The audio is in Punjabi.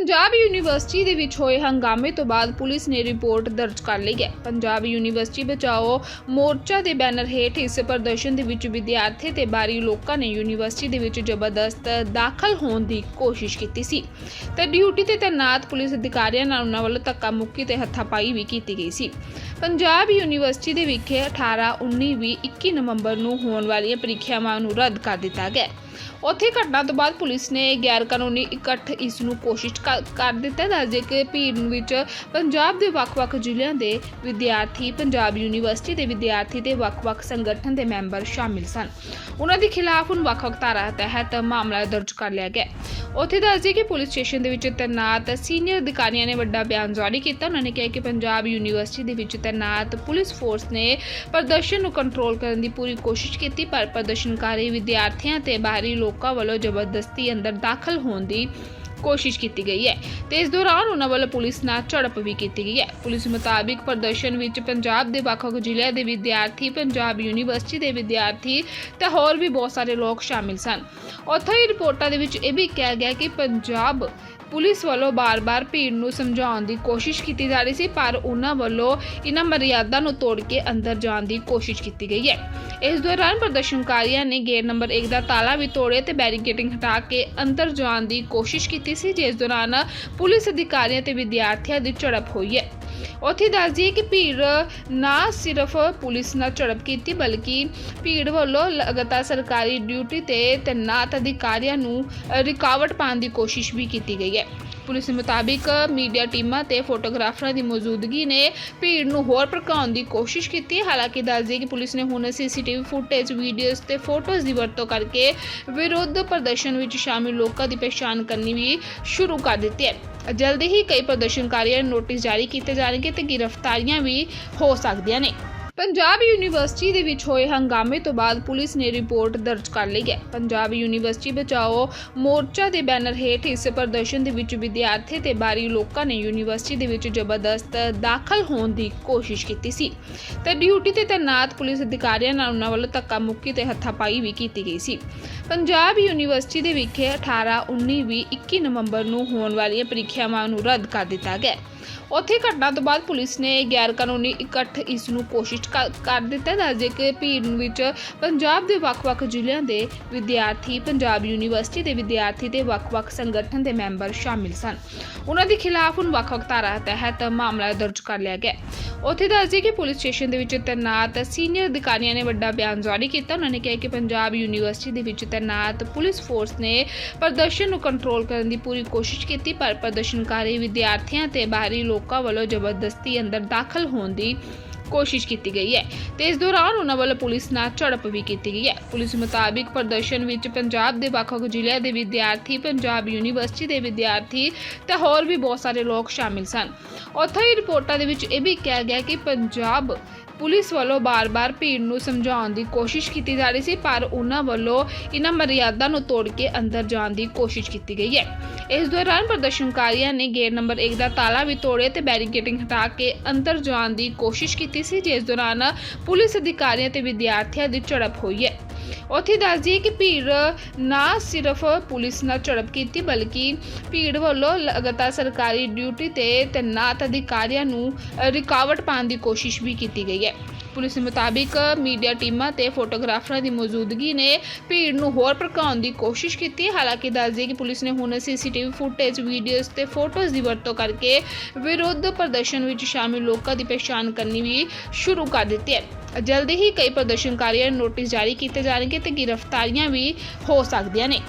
ਪੰਜਾਬ ਯੂਨੀਵਰਸਿਟੀ ਦੇ ਵਿੱਚ ਹੋਏ ਹੰਗਾਮੇ ਤੋਂ ਬਾਅਦ ਪੁਲਿਸ ਨੇ ਰਿਪੋਰਟ ਦਰਜ ਕਰ ਲਈ ਹੈ। ਪੰਜਾਬ ਯੂਨੀਵਰਸਿਟੀ ਬਚਾਓ ਮੋਰਚਾ ਦੇ ਬੈਨਰ ਹੇਠ ਇਸ ਪ੍ਰਦਰਸ਼ਨ ਦੇ ਵਿੱਚ ਵਿਦਿਆਰਥੀ ਤੇ ਬਾਰੀ ਲੋਕਾਂ ਨੇ ਯੂਨੀਵਰਸਿਟੀ ਦੇ ਵਿੱਚ ਜ਼ਬਰਦਸਤ ਦਾਖਲ ਹੋਣ ਦੀ ਕੋਸ਼ਿਸ਼ ਕੀਤੀ ਸੀ। ਤੇ ਡਿਊਟੀ ਤੇ ਤੈਨਾਤ ਪੁਲਿਸ ਅਧਿਕਾਰੀਆਂ ਨਾਲ ਉਹਨਾਂ ਵੱਲੋਂ ਧੱਕਾ ਮੁੱਕੀ ਤੇ ਹੱਥਾਪਾਈ ਵੀ ਕੀਤੀ ਗਈ ਸੀ। ਪੰਜਾਬ ਯੂਨੀਵਰਸਿਟੀ ਦੇ ਵਿਖੇ 18 19 20 21 ਨਵੰਬਰ ਨੂੰ ਹੋਣ ਵਾਲੀਆਂ ਪ੍ਰੀਖਿਆਵਾਂ ਨੂੰ ਰੱਦ ਕਰ ਦਿੱਤਾ ਗਿਆ। ਉੱਥੇ ਘਟਨਾ ਤੋਂ ਬਾਅਦ ਪੁਲਿਸ ਨੇ ਗੈਰ ਕਾਨੂੰਨੀ ਇਕੱਠ ਇਸ ਨੂੰ ਕੋਸ਼ਿਸ਼ ਕਰ ਦਿੱਤਾ ਦੱਸਦੇ ਕਿ ਭੀੜ ਵਿੱਚ ਪੰਜਾਬ ਦੇ ਵੱਖ-ਵੱਖ ਜ਼ਿਲ੍ਹਿਆਂ ਦੇ ਵਿਦਿਆਰਥੀ, ਪੰਜਾਬ ਯੂਨੀਵਰਸਿਟੀ ਦੇ ਵਿਦਿਆਰਥੀ ਤੇ ਵੱਖ-ਵੱਖ ਸੰਗਠਨ ਦੇ ਮੈਂਬਰ ਸ਼ਾਮਿਲ ਸਨ। ਉਹਨਾਂ ਦੇ ਖਿਲਾਫ ਹੁਣ ਵੱਖ-ਵੱਖ ਧਾਰਾ ਤਹਿਤ ਮਾਮਲਾ ਦਰਜ ਕਰ ਲਿਆ ਗਿਆ ਉੱਥੇ ਦੱਸਦੇ ਕਿ ਪੁਲਿਸ ਸਟੇਸ਼ਨ ਦੇ ਵਿੱਚ ਤੈਨਾਤ ਸੀਨੀਅਰ ਅਧਿਕਾਰੀਆਂ ਨੇ ਵੱਡਾ ਬਿਆਨ ਜਾਰੀ ਕੀਤਾ। ਉਹਨਾਂ ਨੇ ਕਿਹਾ ਕਿ ਪੰਜਾਬ ਯੂਨੀਵਰਸਿਟੀ ਦੇ ਵਿੱਚ ਤੈਨਾਤ ਪੁਲਿਸ ਫੋਰਸ ਨੇ ਪ੍ਰਦਰਸ਼ਨ ਨੂੰ ਕੰਟਰੋਲ ਕਰਨ ਦੀ ਪੂਰੀ ਕੋਸ਼ਿਸ਼ ਕੀਤੀ, ਪਰ ਪ੍ਰਦਰਸ਼ਨਕਾਰੀ ਵਿਦਿਆਰਥੀਆਂ ਤੇ ਬਾਹਰੀ ਲੋਕਾਂ ਵੱਲੋਂ ਜ਼ਬਰਦਸਤੀ ਅੰਦਰ ਦਾਖਲ ਹੋਣ ਦੀ ਕੋਸ਼ਿਸ਼ ਕੀਤੀ ਗਈ ਹੈ ਤੇ ਇਸ ਦੌਰਾਨ ਉਹਨਾਂ ਵੱਲੋਂ ਪੁਲਿਸ ਨਾਲ ਝੜਪ ਵੀ ਕੀਤੀ ਗਈ ਹੈ। ਪੁਲਿਸ ਮੁਤਾਬਿਕ ਪ੍ਰਦਰਸ਼ਨ ਵਿੱਚ ਪੰਜਾਬ ਦੇ ਵੱਖ-ਵੱਖ ਜ਼ਿਲ੍ਹਿਆਂ ਦੇ ਵਿਦਿਆਰਥੀ, ਪੰਜਾਬ ਯੂਨੀਵਰਸਿਟੀ ਦੇ ਵਿਦਿਆਰਥੀ ਤੇ ਹੋਰ ਵੀ ਬਹੁਤ ਸਾਰੇ ਲੋਕ ਸ਼ਾਮਿਲ ਸਨ। ਉੱਥੇ ਹੀ ਰਿਪੋਰਟਾਂ ਦੇ ਵਿੱਚ ਇਹ ਵੀ ਕਿਹਾ ਗਿਆ ਕਿ ਪੰਜਾਬ ਪੁਲਿਸ ਵੱਲੋਂ ਬਾਰ-ਬਾਰ ਭੀੜ ਨੂੰ ਸਮਝਾਉਣ ਦੀ ਕੋਸ਼ਿਸ਼ ਕੀਤੀ ਜਾ ਰਹੀ ਸੀ, ਪਰ ਉਹਨਾਂ ਵੱਲੋਂ ਇਹਨਾਂ ਮਰਿਆਦਾ ਨੂੰ ਤੋੜ ਕੇ ਅੰਦਰ ਜਾਣ ਦੀ ਕੋਸ਼ਿਸ਼ ਕੀਤੀ ਗਈ ਹੈ। ਇਸ ਦੌਰਾਨ ਪ੍ਰਦਰਸ਼ਨਕਾਰੀਆਂ ਨੇ ਗੇਟ ਨੰਬਰ 1 ਦਾ ਤਾਲਾ ਵੀ ਤੋੜਿਆ ਤੇ ਬੈਰੀਕੇਡਿੰਗ ਹਟਾ ਕੇ ਅੰਦਰ ਜਾਣ ਦੀ ਕੋਸ਼ਿਸ਼ ਕੀਤੀ ਸੀ, ਜਿਸ ਦੌਰਾਨ ਪੁਲਿਸ ਅਧਿਕਾਰੀਆਂ ਤੇ ਵਿਦਿਆਰਥੀਆਂ ਦੀ ਝੜਪ ਹੋਈ ਹੈ। ਉੱਥੇ ਦੱਸਦੀ ਕਿ ਭੀੜ ਨਾ ਸਿਰਫ ਪੁਲਿਸ ਨਾਲ ਝੜਪ ਕੀਤੀ, ਬਲਕਿ ਭੀੜ ਵੱਲੋਂ ਲਗਾਤਾਰ ਸਰਕਾਰੀ ਡਿਊਟੀ ਤੇ ਤੈਨਾਤ ਅਧਿਕਾਰੀਆਂ ਨੂੰ ਰੁਕਾਵਟ ਪਾਉਣ ਦੀ ਕੋਸ਼ਿਸ਼ ਵੀ ਕੀਤੀ ਗਈ ਹੈ। ਪੁਲਿਸ ਮੁਤਾਬਿਕ ਮੀਡੀਆ ਟੀਮਾਂ ਤੇ ਫੋਟੋਗ੍ਰਾਫਰਾਂ ਦੀ ਮੌਜੂਦਗੀ ਨੇ ਭੀੜ ਨੂੰ ਹੋਰ ਭੜਕਾਉਣ ਦੀ ਕੋਸ਼ਿਸ਼ ਕੀਤੀ। ਹਾਲਾਂਕਿ ਦੱਸਦੀ ਕਿ ਪੁਲਿਸ ਨੇ ਹੁਣ ਸੀਸੀਟੀਵੀ ਫੁਟੇਜ, ਵੀਡੀਓਜ਼ ਤੇ ਫੋਟੋਜ਼ ਦੀ ਵਰਤੋਂ ਕਰਕੇ ਵਿਰੋਧ ਪ੍ਰਦਰਸ਼ਨ ਵਿੱਚ ਸ਼ਾਮਿਲ ਲੋਕਾਂ ਦੀ ਪਛਾਣ ਕਰਨੀ ਵੀ ਸ਼ੁਰੂ ਕਰ ਦਿੱਤੀ ਹੈ। ਜਲਦੀ ਹੀ ਕਈ ਪ੍ਰਦਰਸ਼ਨਕਾਰੀਆਂ ਨੂੰ ਨੋਟਿਸ ਜਾਰੀ ਕੀਤੇ ਜਾਣਗੇ ਤੇ ਗ੍ਰਿਫਤਾਰੀਆਂ ਵੀ ਹੋ ਸਕਦੀਆਂ ਨੇ। ਪੰਜਾਬ ਯੂਨੀਵਰਸਿਟੀ ਦੇ ਵਿੱਚ ਹੋਏ ਹੰਗਾਮੇ ਤੋਂ ਬਾਅਦ ਪੁਲਿਸ ਨੇ ਰਿਪੋਰਟ ਦਰਜ ਕਰ ਲਈ ਹੈ। ਪੰਜਾਬ ਯੂਨੀਵਰਸਿਟੀ ਬਚਾਓ ਮੋਰਚਾ ਦੇ ਬੈਨਰ ਹੇਠ ਇਸ ਪ੍ਰਦਰਸ਼ਨ ਦੇ ਵਿੱਚ ਵਿਦਿਆਰਥੀ ਤੇ ਬਾਹਰੀ ਲੋਕਾਂ ਨੇ ਯੂਨੀਵਰਸਿਟੀ ਦੇ ਵਿੱਚ ਜ਼ਬਰਦਸਤ ਦਾਖਲ ਹੋਣ ਦੀ ਕੋਸ਼ਿਸ਼ ਕੀਤੀ ਸੀ। ਤੇ ਡਿਊਟੀ ਤੇ ਤੈਨਾਤ ਪੁਲਿਸ ਅਧਿਕਾਰੀਆਂ ਨਾਲ ਉਹਨਾਂ ਵੱਲੋਂ ਧੱਕਾ ਮੁੱਕੀ ਤੇ ਹੱਥਾਪਾਈ ਵੀ ਕੀਤੀ ਗਈ ਸੀ। ਪੰਜਾਬ ਯੂਨੀਵਰਸਿਟੀ ਦੇ ਵਿਖੇ 18 19 20 21 ਨਵੰਬਰ ਨੂੰ ਹੋਣ ਵਾਲੀਆਂ ਪ੍ਰੀਖਿਆਵਾਂ ਨੂੰ ਰੱਦ ਕਰ ਦਿੱਤਾ ਗਿਆ। ਉੱਥੇ ਘਟਨਾ ਤੋਂ ਬਾਅਦ ਪੁਲਿਸ ਨੇ ਗੈਰ ਕਾਨੂੰਨੀ ਇਕੱਠ ਇਸ ਨੂੰ ਕੋਸ਼ਿਸ਼ ਕਰ ਕਰ ਦਿੱਤਾ। ਦੱਸਦੇ ਕਿ ਭੀੜ ਵਿੱਚ ਪੰਜਾਬ ਦੇ ਵੱਖ-ਵੱਖ ਜ਼ਿਲ੍ਹਿਆਂ ਦੇ ਵਿਦਿਆਰਥੀ, ਪੰਜਾਬ ਯੂਨੀਵਰਸਿਟੀ ਦੇ ਵਿਦਿਆਰਥੀ ਤੇ ਵੱਖ-ਵੱਖ ਸੰਗਠਨ ਦੇ ਮੈਂਬਰ ਸ਼ਾਮਿਲ ਸਨ। ਉਹਨਾਂ ਦੇ ਖਿਲਾਫ ਹੁਣ ਵੱਖ-ਵੱਖ ਧਾਰਾ ਤਹਿਤ ਮਾਮਲਾ ਦਰਜ ਕਰ ਲਿਆ ਗਿਆ ਉੱਥੇ ਦੱਸਦੀ ਕਿ ਪੁਲਿਸ ਸਟੇਸ਼ਨ ਦੇ ਵਿੱਚ ਤੈਨਾਤ ਸੀਨੀਅਰ ਅਧਿਕਾਰੀਆਂ ਨੇ ਵੱਡਾ ਬਿਆਨ ਜਾਰੀ ਕੀਤਾ। ਉਹਨਾਂ ਨੇ ਕਿਹਾ ਕਿ ਪੰਜਾਬ ਯੂਨੀਵਰਸਿਟੀ ਦੇ ਵਿੱਚ ਤੈਨਾਤ ਪੁਲਿਸ ਫੋਰਸ ਨੇ ਪ੍ਰਦਰਸ਼ਨ ਨੂੰ ਕੰਟਰੋਲ ਕਰਨ ਦੀ ਪੂਰੀ ਕੋਸ਼ਿਸ਼ ਕੀਤੀ, ਪਰ ਪ੍ਰਦਰਸ਼ਨਕਾਰੀ ਵਿਦਿਆਰਥੀਆਂ ਤੇ ਬਾਹਰੀ ਲੋਕਾਂ ਵੱਲੋਂ ਜ਼ਬਰਦਸਤੀ ਅੰਦਰ ਦਾਖਲ ਹੋਣ ਦੀ ਕੋਸ਼ਿਸ਼ ਕੀਤੀ ਗਈ ਹੈ ਤੇ ਇਸ ਦੌਰਾਨ ਉਹਨਾਂ ਵੱਲੋਂ ਪੁਲਿਸ ਨਾਲ ਝੜਪ ਵੀ ਕੀਤੀ ਗਈ ਹੈ। ਪੁਲਿਸ ਮੁਤਾਬਿਕ ਪ੍ਰਦਰਸ਼ਨ ਵਿੱਚ ਪੰਜਾਬ ਦੇ ਵੱਖ-ਵੱਖ ਜ਼ਿਲ੍ਹਿਆਂ ਦੇ ਵਿਦਿਆਰਥੀ, ਪੰਜਾਬ ਯੂਨੀਵਰਸਿਟੀ ਦੇ ਵਿਦਿਆਰਥੀ ਤੇ ਹੋਰ ਵੀ ਬਹੁਤ ਸਾਰੇ ਲੋਕ ਸ਼ਾਮਿਲ ਸਨ। ਉੱਥੇ ਹੀ ਰਿਪੋਰਟਾਂ ਦੇ ਵਿੱਚ ਇਹ ਵੀ ਕਿਹਾ ਗਿਆ ਕਿ ਪੰਜਾਬ ਪੁਲਿਸ ਵੱਲੋਂ ਬਾਰ-ਬਾਰ ਭੀੜ ਨੂੰ ਸਮਝਾਉਣ ਦੀ ਕੋਸ਼ਿਸ਼ ਕੀਤੀ ਜਾ ਰਹੀ ਸੀ, ਪਰ ਉਹਨਾਂ ਵੱਲੋਂ ਇਹਨਾਂ ਮਰਿਆਦਾ ਨੂੰ ਤੋੜ ਕੇ ਅੰਦਰ ਜਾਣ ਦੀ ਕੋਸ਼ਿਸ਼ ਕੀਤੀ ਗਈ ਹੈ। ਇਸ ਦੌਰਾਨ ਪ੍ਰਦਰਸ਼ਨਕਾਰੀਆਂ ਨੇ ਗੇਟ ਨੰਬਰ 1 ਦਾ ਤਾਲਾ ਵੀ ਤੋੜਿਆ ਤੇ ਬੈਰੀਕੇਡਿੰਗ ਹਟਾ ਕੇ ਅੰਦਰ ਜਾਣ ਦੀ ਕੋਸ਼ਿਸ਼ ਕੀਤੀ ਸੀ, ਜਿਸ ਦੌਰਾਨ ਪੁਲਿਸ ਅਧਿਕਾਰੀਆਂ ਤੇ ਵਿਦਿਆਰਥੀਆਂ ਦੀ ਝੜਪ ਹੋਈ ਹੈ। ਉੱਥੇ ਦੱਸ ਦਈਏ ਕਿ ਭੀੜ ਨਾ ਸਿਰਫ ਪੁਲਿਸ ਨਾਲ ਝੜਪ ਕੀਤੀ, ਬਲਕਿ ਭੀੜ ਵੱਲੋਂ ਲਗਾਤਾਰ ਸਰਕਾਰੀ ਡਿਊਟੀ ਤੇ ਤੈਨਾਤ ਅਧਿਕਾਰੀਆਂ ਨੂੰ ਰੁਕਾਵਟ ਪਾਉਣ ਦੀ ਕੋਸ਼ਿਸ਼ ਵੀ ਕੀਤੀ ਗਈ ਹੈ। ਪੁਲਿਸ ਮੁਤਾਬਿਕ ਮੀਡੀਆ ਟੀਮਾਂ ਤੇ ਫੋਟੋਗ੍ਰਾਫਰਾਂ ਦੀ ਮੌਜੂਦਗੀ ਨੇ ਭੀੜ ਨੂੰ ਹੋਰ ਭੜਕਾਉਣ ਦੀ ਕੋਸ਼ਿਸ਼ ਕੀਤੀ। ਹਾਲਾਂਕਿ ਦੱਸ ਦਈਏ ਕਿ ਪੁਲਿਸ ਨੇ ਹੁਣ ਸੀਸੀਟੀਵੀ ਫੁਟੇਜ, ਵੀਡੀਓਜ਼ ਤੇ ਫੋਟੋਜ਼ ਦੀ ਵਰਤੋਂ ਕਰਕੇ ਵਿਰੋਧ ਪ੍ਰਦਰਸ਼ਨ ਵਿੱਚ ਸ਼ਾਮਿਲ ਲੋਕਾਂ ਦੀ ਪਛਾਣ ਕਰਨੀ ਵੀ ਸ਼ੁਰੂ ਕਰ ਦਿੱਤੀ ਹੈ। ਜਲਦੀ ਹੀ ਕਈ ਪ੍ਰਦਰਸ਼ਨਕਾਰੀਆਂ ਨੂੰ ਨੋਟਿਸ ਜਾਰੀ ਕੀਤੇ ਜਾਣਗੇ ਤੇ ਗ੍ਰਿਫਤਾਰੀਆਂ ਵੀ ਹੋ ਸਕਦੀਆਂ ਨੇ।